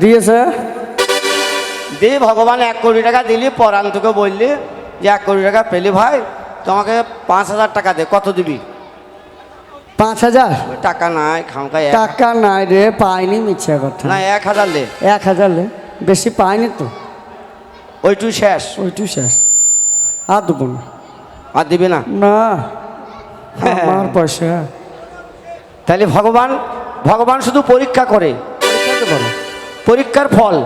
দিয়েছে? দিয়ে ভগবান এক কোটি টাকা দিলি পরাণ তোকে বললি যে এক কোটি টাকা পেলি ভাই তোমাকে পাঁচ হাজার টাকা দে। কত দিবি? পাঁচ হাজার? টাকা নাই খামকা টাকা নাই রে পাইনি মিথ্যা কথা। না এক হাজার দে। এক হাজার লে বেশি পাইনি তো। ওইটু শেষ। ওইটু শেষ। আর দেবো না। আর দিবি না? না। আমার পয়সা। তাহলে ভগবান ভগবান শুধু পরীক্ষা করে। পরীক্ষাতে বলো। পরীক্ষার ফল।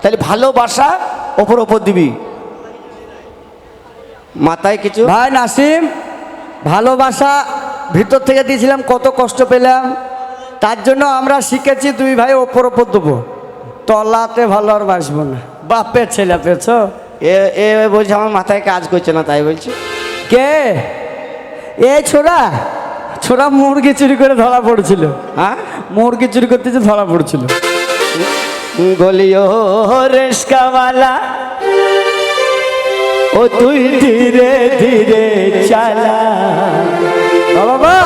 তাহলে ভালোবাসা ওপর ওপর দিবি। মাথায় কিছু? ভাই নাসিম ভালোবাসা ভিতর থেকে দিয়েছিলাম কত কষ্ট পেলাম। তার জন্য আমরা শিখেছি তুই ভাই ওপর ওপর দেবো। তলাতে ভালো আর বাসবো না। বাপের ছেলে পেয়েছ এ এ বলছে আমার মাথায় কাজ করছে না তাই বলছি। কে? এই ছোড়া? ছোড়া মুরগি চুরি করে ধরা পড়ছিল। হ্যাঁ? মুরগি চুরি করতেছে ধরা পড়ছিল। গলিও রেস্কাওয়ালা ও তুই ধীরে ধীরে চালা। বাবা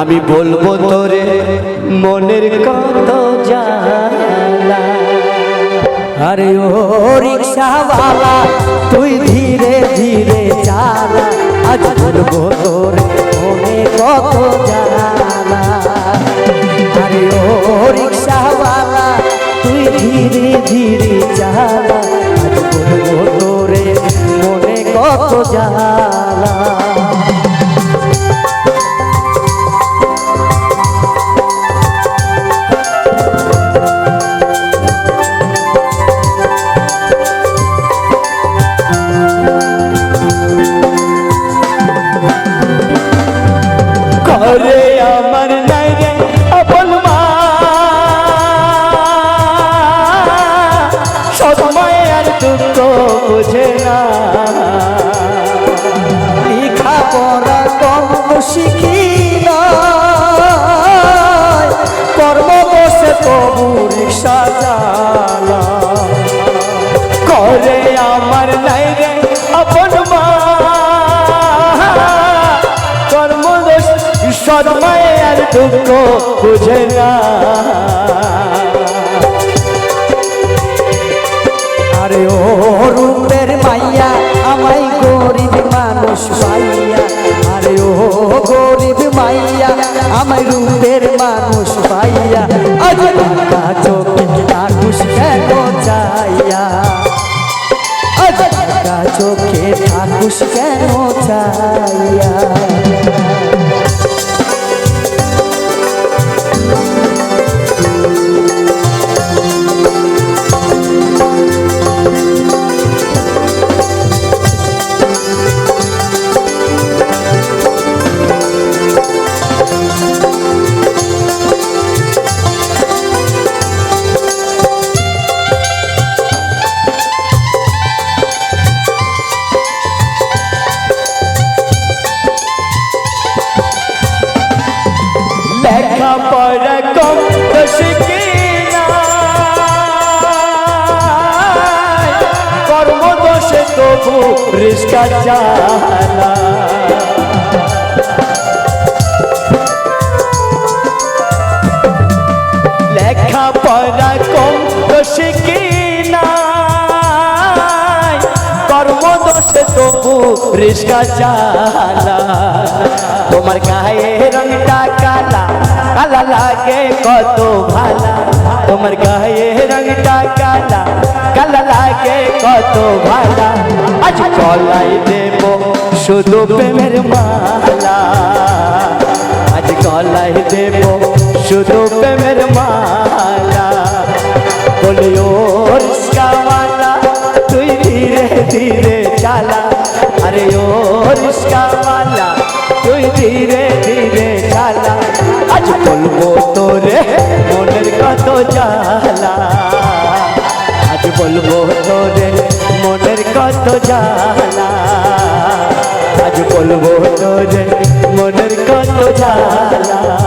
আমি বলব তোরে, মনের কত জালা আরে ও রিক্সাওয়ালা, তুই ধীরে ধীরে চালা। আজ বলব ধীরে চালা করে আমার নাই রে আপন মা। কর্মদোষ সদময় আর দুঃখ বুঝে না। আরে ও চোখে থাকুস কেন চাইয়া রিস্কা চালা লেখা পড়া কম দোষ কি কর্ম দোষে তবু রিস্কা চালা তোমার গায়ে রংটা কালা কালা লাগে কত ভালা তোমার গায়ে কত ভালা আজ গলায় দেব শুধু প্রেমের মালা। আজ গলায় দেব শুধু প্রেমের মালা। বলি, ও রিস্কাওয়ালা, তুই ধীরে ধীরে চালা। আরে, ও রিস্কাওয়ালা, তুই ধীরে ধীরে বলব তোরে মনের কত জানা। আজ বলব তোরে মনের কত জ্বালা